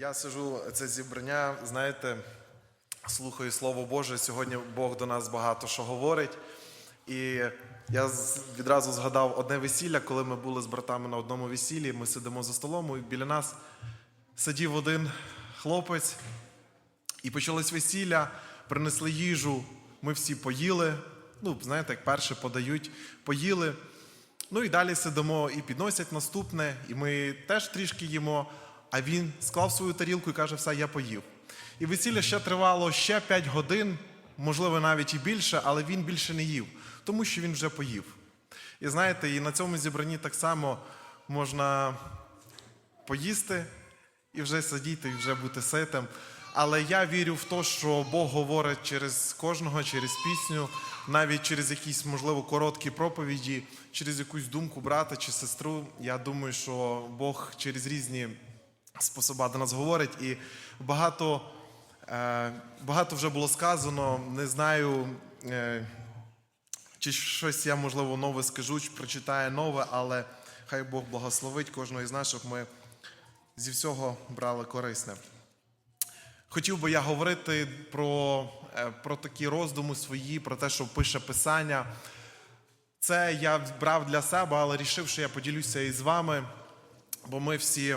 Я сижу це зібрання, знаєте, слухаю Слово Боже. Сьогодні Бог до нас багато що говорить. І я відразу згадав одне весілля, коли ми були з братами на одному весіллі. Ми сидимо за столом, і біля нас сидів один хлопець, і почалось весілля, принесли їжу, ми всі поїли. Ну, знаєте, як перше подають, поїли. Ну і далі сидимо і підносять наступне, і ми теж трішки їмо. А він склав свою тарілку і каже: все, я поїв. І весілля ще тривало ще 5 годин, можливо, навіть і більше, але він більше не їв, тому що він вже поїв. І знаєте, і на цьому зібранні так само можна поїсти і вже сидіти, і вже бути ситим. Але я вірю в те, що Бог говорить через кожного, через пісню, навіть через якісь, можливо, короткі проповіді, через якусь думку брата чи сестру. Я думаю, що Бог через різні способи до нас говорить. І багато, е, багато вже було сказано. Не знаю, е, чи щось я, можливо, нове скажу, чи прочитаю нове, але хай Бог благословить кожного із нас, щоб ми зі всього брали корисне. Хотів би я говорити про, е, про такі роздуми свої, про те, що пише Писання. Це я брав для себе, але рішив, що я поділюся із вами, бо ми всі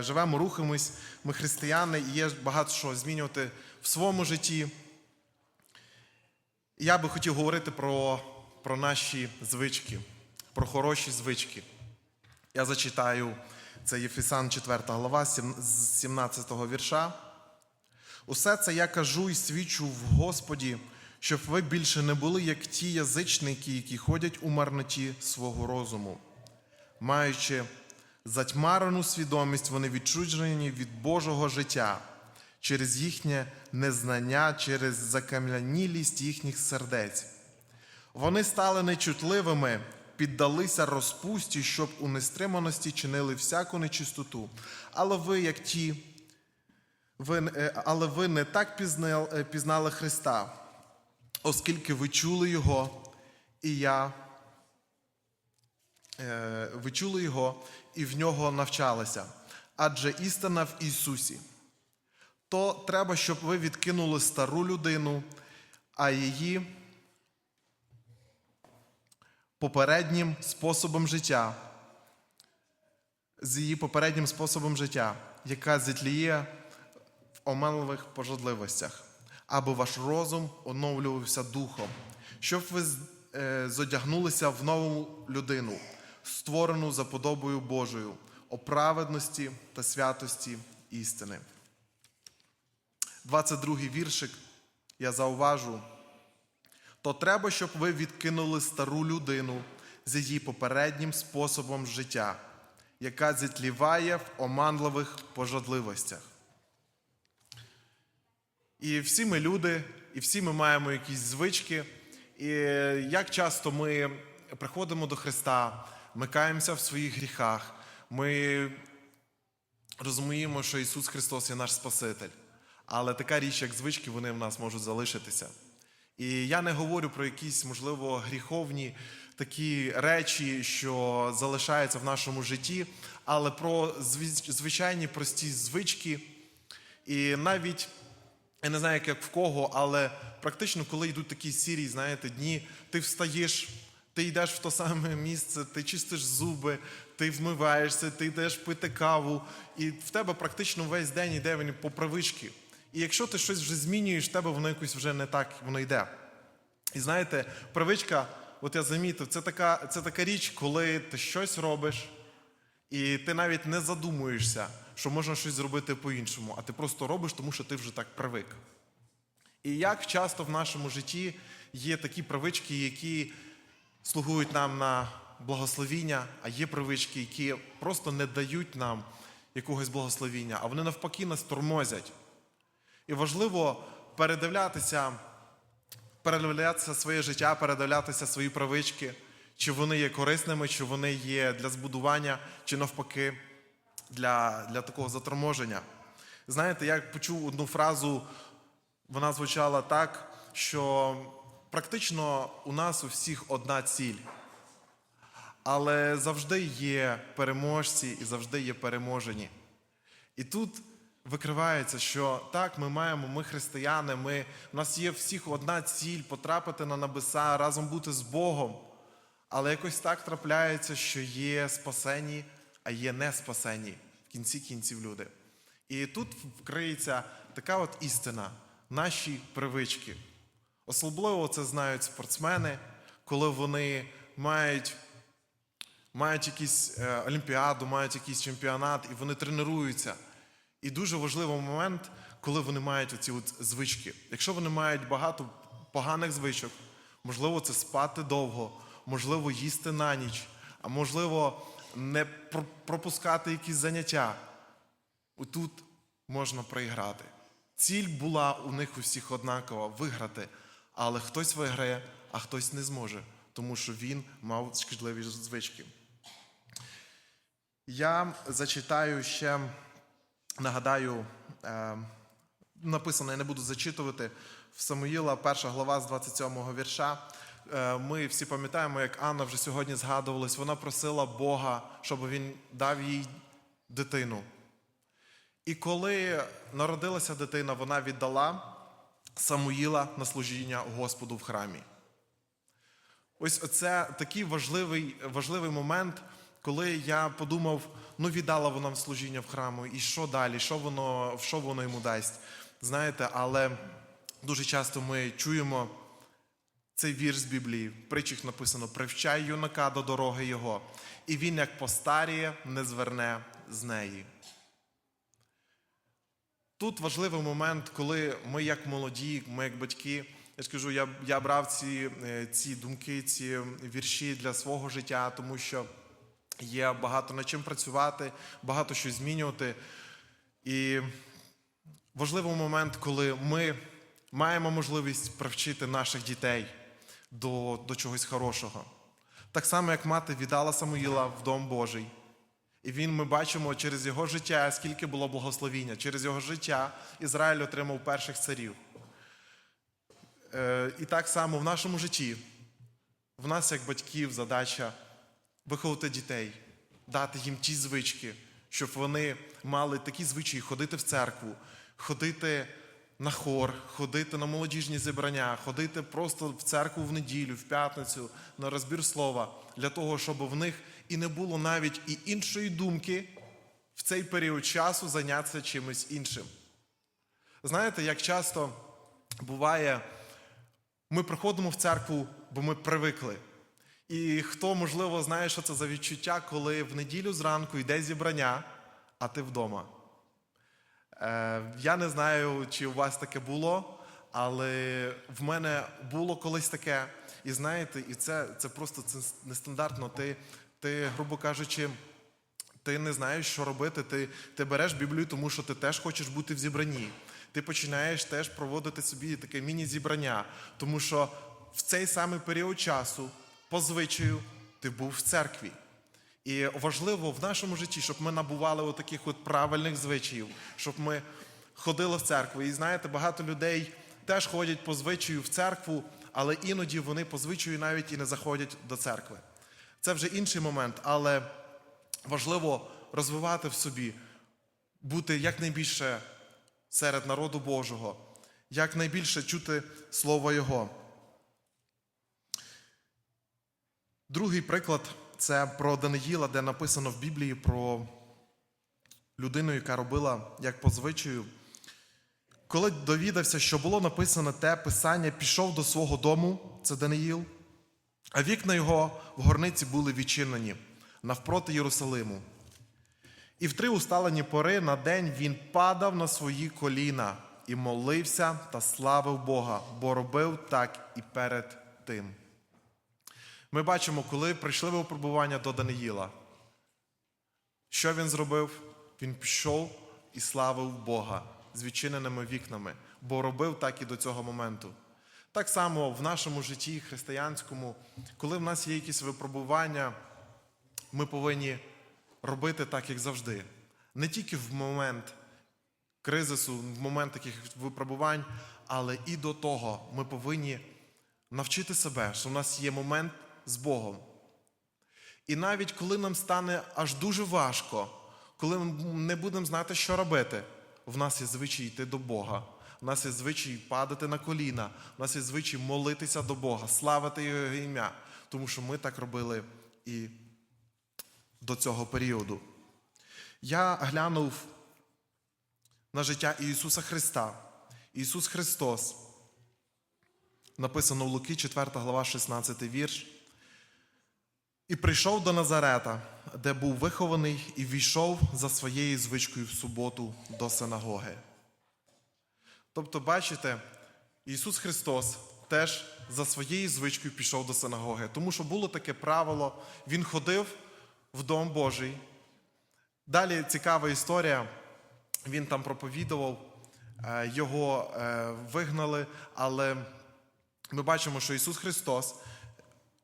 живемо, рухаємось, ми християни, і є багато що змінювати в своєму житті. Я би хотів говорити про, про наші звички, про хороші звички. Я зачитаю це Єфесан 4 глава, з 17 вірша. Усе це я кажу і свідчу в Господі, щоб ви більше не були, як ті язичники, які ходять у марноті свого розуму. Маючи затьмарену свідомість, вони відчуджені від Божого життя через їхнє незнання, через закам'янілість їхніх сердець. Вони стали нечутливими, піддалися розпусті, щоб у нестриманості чинили всяку нечистоту. Але ви, як ті, ви, е, але ви не так пізнали, е, пізнали Христа, оскільки ви чули Його, і я е, ви чули Його і в нього навчалися. Адже істина в Ісусі. То треба, щоб ви відкинули стару людину, а її попереднім способом життя, з її попереднім способом життя, яка зітліє в оманливих пожадливостях, аби ваш розум оновлювався духом, щоб ви е, зодягнулися в нову людину, створену за подобою Божою, о праведності та святості істини. 22 віршик я зауважу. То треба, щоб ви відкинули стару людину з її попереднім способом життя, яка зітліває в оманливих пожадливостях. І всі ми люди, і всі ми маємо якісь звички. І як часто ми приходимо до Христа, микаємося в своїх гріхах, ми розуміємо, що Ісус Христос є наш Спаситель. Але така річ, як звички, вони в нас можуть залишитися. І я не говорю про якісь, можливо, гріховні такі речі, що залишаються в нашому житті, але про звичайні прості звички. І навіть я не знаю, як в кого, але практично, коли йдуть такі сірі, знаєте, дні, ти встаєш, ти йдеш в то саме місце, ти чистиш зуби, ти вмиваєшся, ти йдеш пити каву, і в тебе практично весь день йде він по привички. І якщо ти щось вже змінюєш, в тебе воно якось вже не так воно йде. І знаєте, привичка, от я замітив, це така, це така річ, коли ти щось робиш, і ти навіть не задумуєшся, що можна щось зробити по-іншому, а ти просто робиш, тому що ти вже так привик. І як часто в нашому житті є такі привички, які слугують нам на благословіння, а є привички, які просто не дають нам якогось благословіння, а вони навпаки нас тормозять. І важливо передивлятися, передивлятися своє життя, передивлятися свої привички, чи вони є корисними, чи вони є для збудування, чи навпаки для, для такого заторможення. Знаєте, я почув одну фразу, вона звучала так, що практично у нас у всіх одна ціль. Але завжди є переможці і завжди є переможені. І тут викривається, що так, ми маємо, ми християни, ми, у нас є всіх одна ціль потрапити на небеса, разом бути з Богом. Але якось так трапляється, що є спасені, а є не спасені в кінці кінців люди. І тут вкриється така от істина, наші привички. Особливо це знають спортсмени, коли вони мають, мають якісь е, олімпіаду, мають якийсь чемпіонат, і вони тренуються. І дуже важливий момент, коли вони мають оці от звички. Якщо вони мають багато поганих звичок, можливо, це спати довго, можливо, їсти на ніч, а можливо, не пропускати якісь заняття. Отут можна проіграти. Ціль була у них усіх однакова виграти, але хтось виграє, а хтось не зможе, тому що він мав шкідливі звички. Я зачитаю ще, нагадаю, е, написано, я не буду зачитувати в Самуїла, перша глава з 27-го вірша. Е, Ми всі пам'ятаємо, як Анна вже сьогодні згадувалась, вона просила Бога, щоб він дав їй дитину. І коли народилася дитина, вона віддала Самуїла на служіння Господу в храмі. Ось це такий важливий, важливий момент, коли я подумав, ну віддала вона в служіння в храму, і що далі, що воно, що воно йому дасть. Знаєте, але дуже часто ми чуємо цей вірш з Біблії. В притчах написано: привчай юнака до дороги його, і він, як постаріє, не зверне з неї. Тут важливий момент, коли ми, як молоді, ми як батьки, я скажу, я, я брав ці, е, ці думки, ці вірші для свого життя, тому що є багато над чим працювати, багато що змінювати. І важливий момент, коли ми маємо можливість привчити наших дітей до, до чогось хорошого. Так само, як мати віддала Самуїла в Дом Божий. І він, ми бачимо через його життя, скільки було благословіння. Через його життя Ізраїль отримав перших царів. Е, і так само в нашому житті, в нас, як батьків, задача виховати дітей, дати їм ті звички, щоб вони мали такі звичаї ходити в церкву, ходити на хор, ходити на молодіжні зібрання, ходити просто в церкву в неділю, в п'ятницю, на розбір слова, для того, щоб в них і не було навіть і іншої думки в цей період часу зайнятися чимось іншим. Знаєте, як часто буває, ми приходимо в церкву, бо ми привикли. І хто, можливо, знає, що це за відчуття, коли в неділю зранку йде зібрання, а ти вдома. Е, я не знаю, чи у вас таке було, але в мене було колись таке. І знаєте, і це, це просто це нестандартно. Ти, ти, грубо кажучи, ти не знаєш, що робити. Ти, ти береш Біблію, тому що ти теж хочеш бути в зібранні. Ти починаєш теж проводити собі таке міні-зібрання, тому що в цей самий період часу, по звичаю, ти був в церкві. І важливо в нашому житті, щоб ми набували от таких от правильних звичаїв, щоб ми ходили в церкву. І знаєте, багато людей теж ходять по звичаю в церкву, але іноді вони по звичаю навіть і не заходять до церкви. Це вже інший момент, але важливо розвивати в собі, бути якнайбільше серед народу Божого, якнайбільше чути Слово Його. Другий приклад це про Даниїла, де написано в Біблії про людину, яка робила як по звичаю. Коли довідався, що було написано те писання, пішов до свого дому, це Даниїл, а вікна його в горниці були відчинені навпроти Єрусалиму. І в три усталені пори на день він падав на свої коліна і молився та славив Бога, бо робив так і перед тим. Ми бачимо, коли прийшли випробування до Даниїла. Що він зробив? Він пішов і славив Бога з відчиненими вікнами, бо робив так і до цього моменту. Так само в нашому житті християнському, коли в нас є якісь випробування, ми повинні робити так, як завжди. Не тільки в момент кризису, в момент таких випробувань, але і до того ми повинні навчити себе, що в нас є момент з Богом. І навіть коли нам стане аж дуже важко, коли ми не будемо знати, що робити, в нас є звичай йти до Бога. У нас є звичай падати на коліна, у нас є звичай молитися до Бога, славити Його ім'я, тому що ми так робили і до цього періоду. Я глянув на життя Ісуса Христа. Ісус Христос. Написано в Луки, 4 глава, 16 вірш. І прийшов до Назарета, де був вихований, і війшов за своєю звичкою в суботу до синагоги. Тобто, бачите, Ісус Христос теж за своєю звичкою пішов до синагоги, тому що було таке правило, Він ходив в Дом Божий. Далі цікава історія. Він там проповідував, е, його е, вигнали, але ми бачимо, що Ісус Христос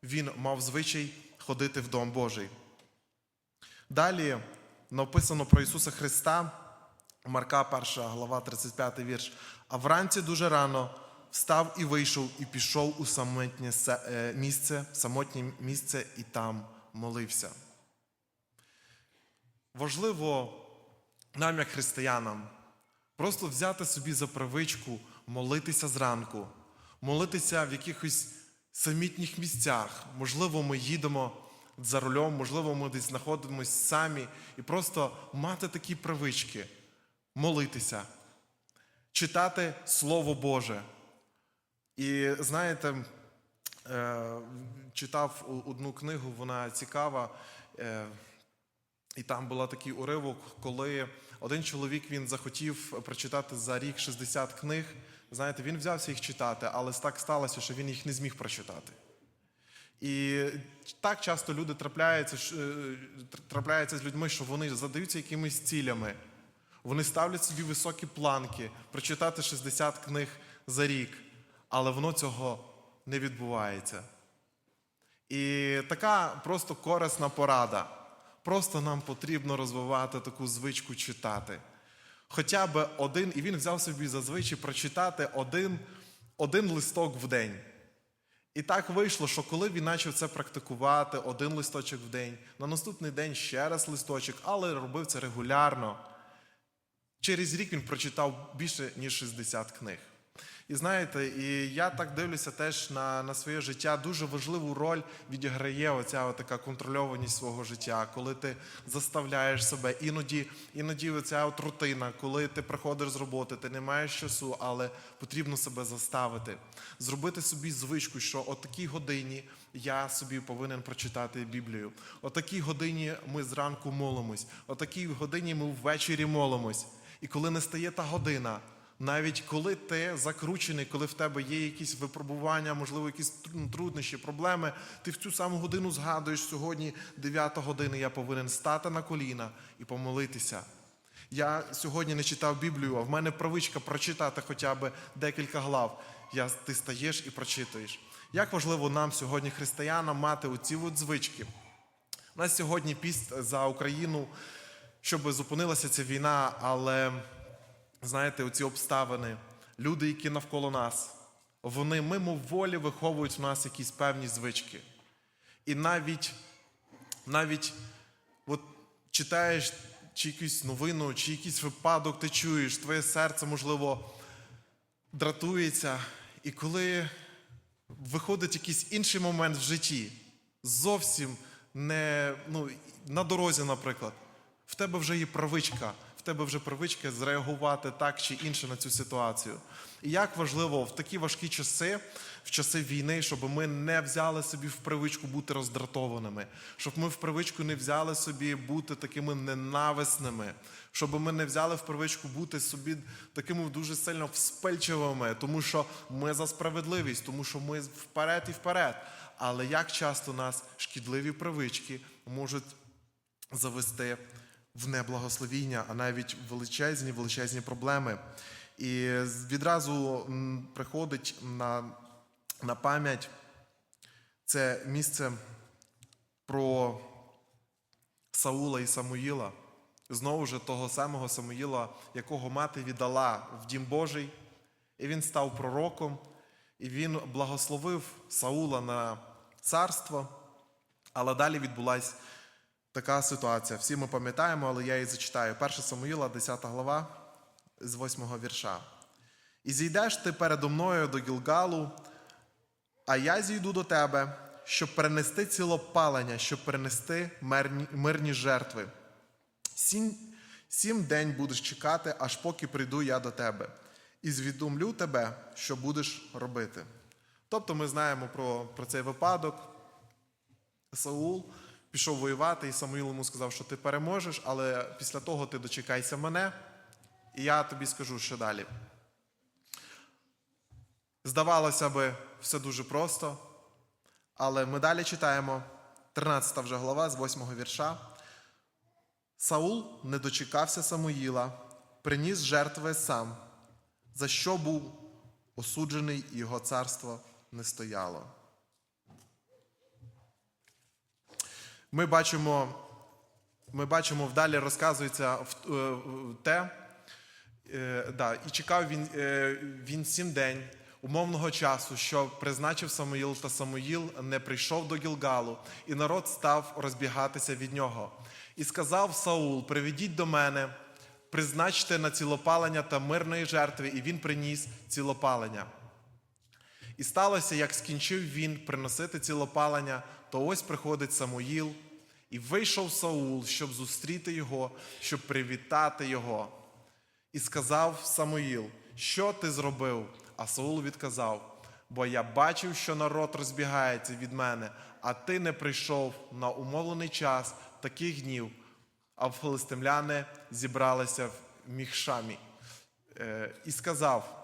Він мав звичай ходити в Дом Божий. Далі написано про Ісуса Христа, Марка 1 глава, 35 вірш. А вранці дуже рано встав і вийшов, і пішов у самотнє е, місце, самотнє місце і там молився. Важливо нам, як християнам, просто взяти собі за привичку молитися зранку, молитися в якихось самітніх місцях. Можливо, ми їдемо за рулем, можливо, ми десь знаходимося самі, і просто мати такі привички, молитися, читати Слово Боже. І знаєте, е, читав одну книгу, вона цікава. е, і там була такий уривок, коли один чоловік він захотів прочитати за рік 60 книг. Знаєте, він взявся їх читати, але так сталося, що він їх не зміг прочитати. І так часто люди трапляються, е, тр- трапляються з людьми, що вони задаються якимись цілями. Вони ставлять собі високі планки, прочитати 60 книг за рік, але воно цього не відбувається. І така просто корисна порада. Просто нам потрібно розвивати таку звичку читати. Хоча б один, і він взяв собі зазвичай прочитати один, один листок в день. І так вийшло, що коли він почав це практикувати, один листочок в день, на наступний день ще раз листочок, але робив це регулярно. Через рік він прочитав більше, ніж 60 книг. І знаєте, і я так дивлюся теж на, на своє життя. Дуже важливу роль відіграє оця така контрольованість свого життя, коли ти заставляєш себе. Іноді, іноді оця от рутина, коли ти приходиш з роботи, ти не маєш часу, але потрібно себе заставити. Зробити собі звичку, що о такій годині я собі повинен прочитати Біблію. О такій годині ми зранку молимось, о такій годині ми ввечері молимось. І коли не стає та година, навіть коли ти закручений, коли в тебе є якісь випробування, можливо, якісь труднощі, проблеми, ти в цю саму годину згадуєш сьогодні, 9 година, я повинен стати на коліна і помолитися. Я сьогодні не читав Біблію, а в мене привичка прочитати хоча б декілька глав. Я, ти стаєш і прочитуєш. Як важливо нам сьогодні, християнам, мати оці от звички. У нас сьогодні піст за Україну, щоб зупинилася ця війна, але знаєте, оці обставини, люди, які навколо нас, вони мимоволі виховують в нас якісь певні звички. І навіть, навіть от читаєш чи якусь новину, чи якийсь випадок ти чуєш, твоє серце, можливо, дратується. І коли виходить якийсь інший момент в житті, зовсім не ну, на дорозі, наприклад, в тебе вже є привичка, в тебе вже привичка зреагувати так чи інше на цю ситуацію. І як важливо в такі важкі часи, в часи війни, щоб ми не взяли собі в привичку бути роздратованими, щоб ми в привичку не взяли собі бути такими ненависними, щоб ми не взяли в привичку бути собі такими дуже сильно вспильчивими, тому що ми за справедливість, тому що ми вперед і вперед. Але як часто нас шкідливі привички можуть завести в неблагословіння, а навіть величезні, величезні проблеми. І відразу приходить на, на пам'ять це місце про Саула і Самуїла. Знову ж того самого Самуїла, якого мати віддала в дім Божий, і він став пророком, і він благословив Саула на царство, але далі відбулася така ситуація. Всі ми пам'ятаємо, але я її зачитаю. 1 Самуїла, 10 глава, з восьмого вірша. І зійдеш ти передо мною до Гілгалу, а я зійду до тебе, щоб перенести цілопалення, щоб перенести мирні, мирні жертви. Сім, сім день будеш чекати, аж поки прийду я до тебе, і звідомлю тебе, що будеш робити. Тобто ми знаємо про, про цей випадок. Саул пішов воювати, і Самуїл йому сказав, що ти переможеш, але після того ти дочекайся мене, і я тобі скажу, що далі. Здавалося би, все дуже просто, але ми далі читаємо 13 вже глава з 8 вірша. Саул не дочекався Самуїла, приніс жертви сам, за що був осуджений, і його царство не стояло. Ми бачимо, ми бачимо вдалі розказується в, е, те, е, да, і чекав він, е, він сім день умовного часу, що призначив Самуїл, та Самуїл не прийшов до Гілгалу, і народ став розбігатися від нього. І сказав Саул: Приведіть до мене, призначте на цілопалення та мирної жертви, і він приніс цілопалення. І сталося, як скінчив він приносити цілопалення, то ось приходить Самуїл, і вийшов Саул, щоб зустріти його, щоб привітати його. І сказав Самуїл, що ти зробив? А Саул відказав: бо я бачив, що народ розбігається від мене, а ти не прийшов на умовлений час таких днів, а филистимляни зібралися в міхшамі. Е, І сказав: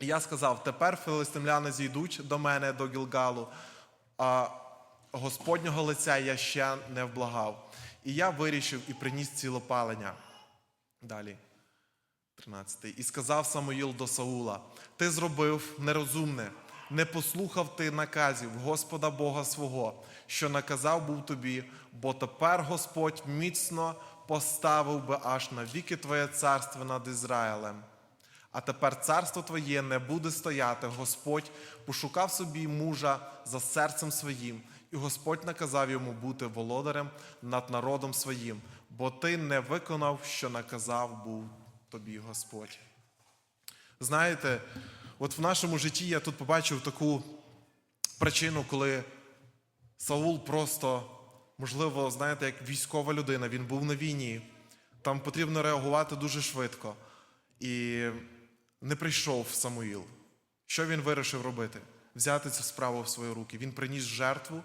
і я сказав: тепер филистимляни зійдуть до мене до Гілгалу, а Господнього лиця я ще не вблагав. І я вирішив і приніс цілопалення. Далі. 13. І сказав Самуїл до Саула: Ти зробив нерозумне, не послухав ти наказів Господа Бога свого, що наказав був тобі, бо тепер Господь міцно поставив би аж на віки Твоє царство над Ізраїлем. А тепер царство твоє не буде стояти. Господь пошукав собі мужа за серцем своїм, і Господь наказав йому бути володарем над народом своїм, бо ти не виконав, що наказав був тобі Господь. Знаєте, от в нашому житті я тут побачив таку причину, коли Саул просто, можливо, знаєте, як військова людина, він був на війні, там потрібно реагувати дуже швидко. І не прийшов Самуїл. Що він вирішив робити? Взяти цю справу в свої руки. Він приніс жертву,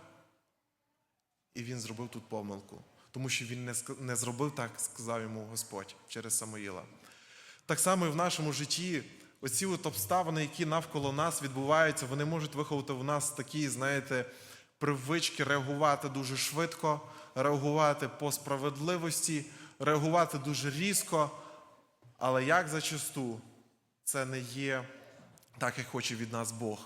і він зробив тут помилку. Тому що він не, зробив так, сказав йому Господь через Самуїла. Так само і в нашому житті оці от обставини, які навколо нас відбуваються, вони можуть виховати в нас такі, знаєте, привички реагувати дуже швидко, реагувати по справедливості, реагувати дуже різко. Але як зачасту це не є так, як хоче від нас Бог.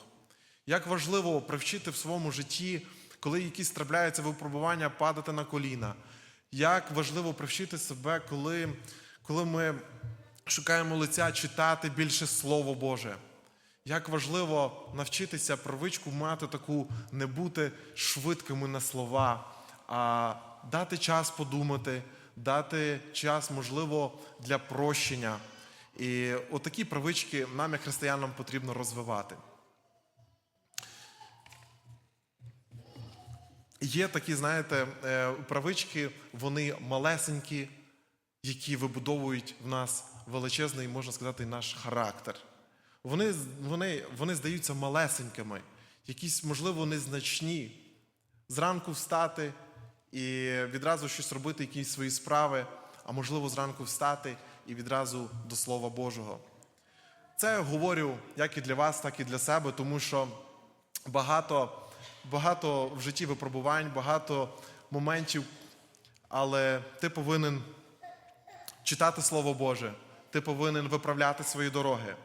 Як важливо привчити в своєму житті, коли якісь трапляються випробування, падати на коліна. Як важливо привчити себе, коли, коли ми шукаємо лиця читати більше Слово Боже. Як важливо навчитися привичку мати таку не бути швидкими на слова, а дати час подумати, дати час, можливо, для прощення. І отакі привички нам, як християнам, потрібно розвивати. Є такі, знаєте, е, привички, вони малесенькі, які вибудовують в нас величезний, можна сказати, наш характер. Вони, вони, вони здаються малесенькими, якісь, можливо, незначні. Зранку встати і відразу щось робити, якісь свої справи, а можливо, зранку встати і відразу до Слова Божого. Це я говорю як і для вас, так і для себе, тому що багато, багато в житті випробувань, багато моментів, але ти повинен читати Слово Боже, ти повинен виправляти свої дороги.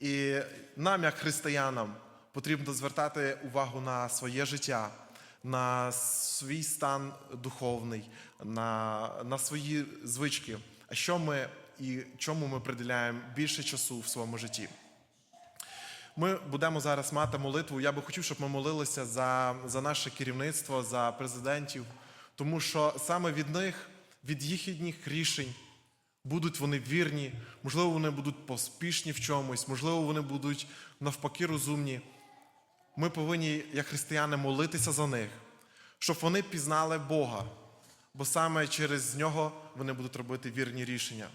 І нам, як християнам, потрібно звертати увагу на своє життя, на свій стан духовний, на, на свої звички. А що ми і чому ми приділяємо більше часу в своєму житті? Ми будемо зараз мати молитву. Я би хотів, щоб ми молилися за, за наше керівництво, за президентів, тому що саме від них, від їхніх рішень будуть вони вірні, можливо, вони будуть поспішні в чомусь, можливо, вони будуть навпаки розумні. Ми повинні, як християни, молитися за них, щоб вони пізнали Бога, бо саме через нього вони будуть робити вірні рішення.